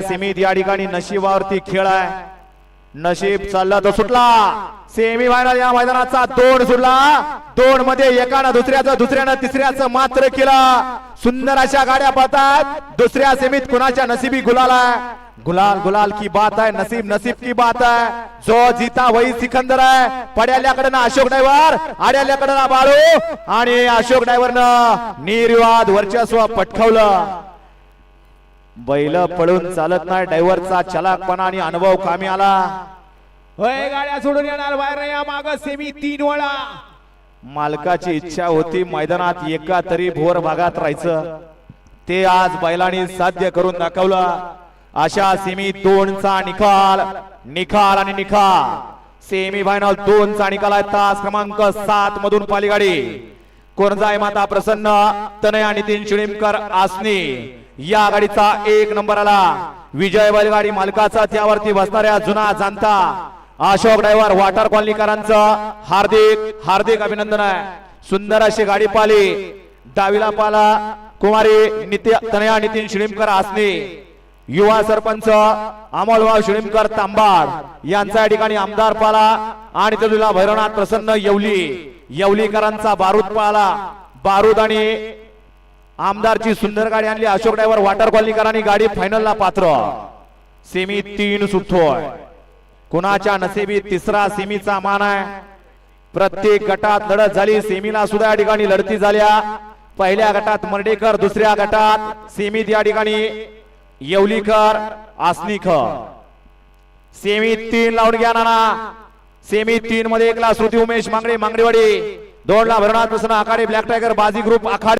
सीमित या ठिकाणी नशिबावरती खेळ आहे. नशीब चालला तो सुटला. सेमी फायनल या मैदानाचा दोन सुटला. दोन मध्ये एकानं दुसऱ्याचं दुसऱ्यानं तिसऱ्याचं मात्र केलं. सुंदर अशा गाड्या पाहतात दुसऱ्या सेमीत कुणाच्या नशिबी गुलाल आहे? गुलाल गुलाल की बात आहे. नसीब नसीब की बात आहे. जो जीता वही सिकंदर आहे. पड्याल्याकडनं अशोक ड्रायव्हर आड्याल्याकडनं बाळू आणि अशोक डायव्हरनं निर्वाद वर्चस्व पटकावलं. बैल पळून चालत नाही ड्रायव्हरचा चलाकपणा आणि अनुभव कामी आला. होय गाड्या सोडून येणार बाहेर या माग सेमी तीन वळा मालकाची इच्छा होती मैदानात एका तरी भोर भागात राहायचं. ते आज बैलांनी साध्य करून दाखवलं. अशा सेमी दोनचा निकाल. निकाल. आणि निकाल. सेमी फायनल दोनचा निकाल आहे तास क्रमांक सात मधून पालीगाडी. कोणजाय माता प्रसन्न तनया नितीन शिळीमकर आसनी. या गाडीचा एक नंबर आला. विजय बैलगाडी मालकाचा त्यावरती बसणाऱ्या जुना जाणता अशोक ड्रायव्हर वॉटर कॉलनीकरांचं हार्दिक हार्दिक अभिनंदन आहे. सुंदर अशी गाडी पाली डावीला पाला कुमारी नित्य तनया नितीन शिळीमकर आसने युवा सरपंच अमोलभाव शिळीमकर तांबाड यांचा या ठिकाणी आमदार पाला आणि तुला भैरवनाथ प्रसन्न येवली. येवलीकरांचा बारूद पाला बारूद आणि आमदारची सुंदर गाडी आणली. अशोक ड्रायव्हर वॉटर कॉलिंगकरांनी गाडी फायनलला पात्र. सेमी तीन सुटतोय कुणाच्या नसेबी तिसरा सेमीचा मान आहे? प्रत्येक गटात लढत झाली. सेमीला सुद्धा या ठिकाणी लढती झाल्या. पहिल्या गटात मर्डेकर दुसऱ्या गटात सेमीत या ठिकाणी येवलीकर आसनीकर. सेमी तीन लावून घ्या नाना. सेमी तीन मध्ये एकला श्रुती उमेश मांगडे मांगडेवाडी. दोन ला भरणात प्रसन्न आखाडे ब्लॅक टायगर बाजी ग्रुप आखाडे.